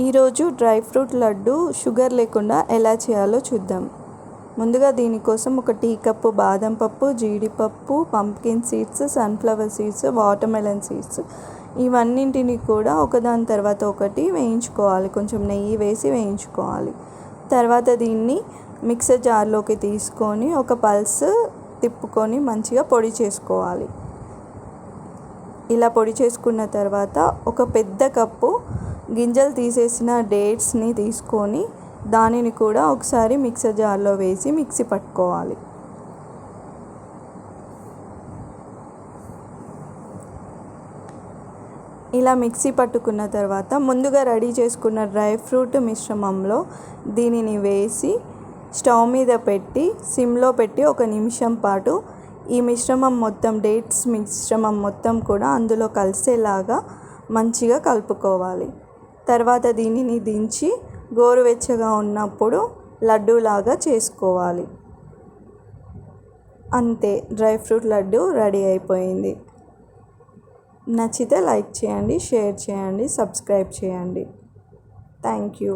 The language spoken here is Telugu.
ఈరోజు డ్రై ఫ్రూట్ లడ్డు షుగర్ లేకుండా ఎలా చేయాలో చూద్దాం. ముందుగా దీనికోసం ఒక టీ కప్పు బాదం పప్పు జీడిపప్పు pumpkin seeds sunflower seeds watermelon seeds ఇవన్నింటిని కూడా ఒకదాని తర్వాత ఒకటి వేయించుకోవాలి. కొంచెం నెయ్యి వేసి వేయించుకోవాలి. తర్వాత దీన్ని మిక్సర్ జార్లోకి తీసుకొని ఒక పల్స్ తిప్పుకొని మంచిగా పొడి చేసుకోవాలి. ఇలా పొడి చేసుకున్న తర్వాత ఒక పెద్ద కప్పు గింజలు తీసేసిన డేట్స్ని తీసుకొని దానిని కూడా ఒకసారి మిక్సర్ జార్లో వేసి మిక్సీ పట్టుకోవాలి. ఇలా మిక్సీ పట్టుకున్న తర్వాత ముందుగా రెడీ చేసుకున్న డ్రై ఫ్రూట్ మిశ్రమంలో దీనిని వేసి స్టవ్ మీద పెట్టి సిమ్లో పెట్టి ఒక నిమిషం పాటు ఈ మిశ్రమం మొత్తం డేట్స్ మిశ్రమం మొత్తం కూడా అందులో కలిసేలాగా మంచిగా కలుపుకోవాలి. తర్వాత దీనిని దించి గోరువెచ్చగా ఉన్నప్పుడు లడ్డూలాగా చేసుకోవాలి. అంతే డ్రై ఫ్రూట్ లడ్డు రెడీ అయిపోయింది. నచ్చితే లైక్ చేయండి షేర్ చేయండి సబ్స్క్రైబ్ చేయండి. Thank you.